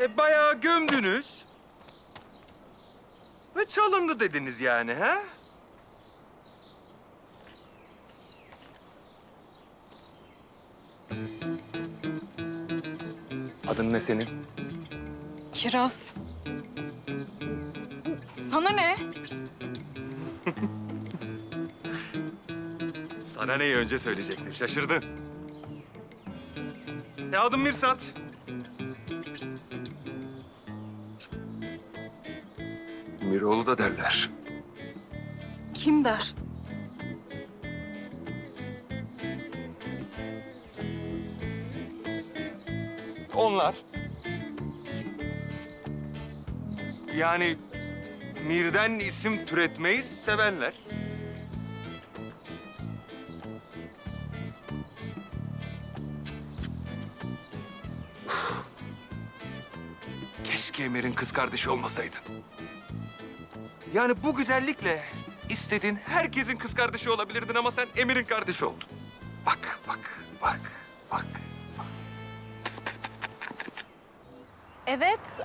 E bayağı gömdünüz. Ve çalındı dediniz yani ha? Adın ne senin? Kiraz. Sana ne? Sana neyi önce söyleyecektin? Şaşırdın. E adım Mirsat. Miroğlu da derler. Kim der? Onlar. Yani Mir'den isim türetmeyi sevenler. Keşke Emir'in kız kardeşi olmasaydın. Yani bu güzellikle istediğin herkesin kız kardeşi olabilirdin ama sen Emir'in kardeşi oldun. Bak, bak, bak. Evet,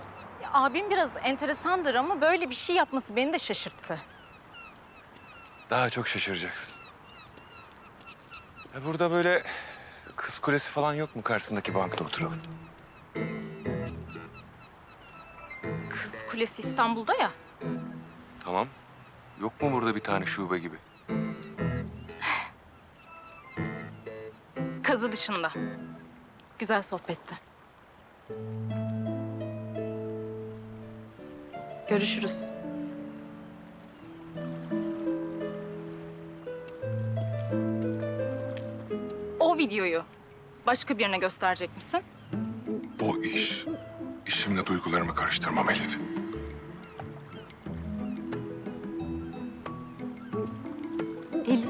abim biraz enteresandır ama böyle bir şey yapması beni de şaşırttı. Daha çok şaşıracaksın. Ya burada böyle kız kulesi falan yok mu karşısındaki bankta oturalım? Kız Kulesi İstanbul'da ya. Tamam. Yok mu burada bir tane şube gibi? Kazı dışında. Güzel sohbetti. Görüşürüz. O videoyu başka birine gösterecek misin? O iş. İşimle duygularımı karıştırmam Elif. Elif.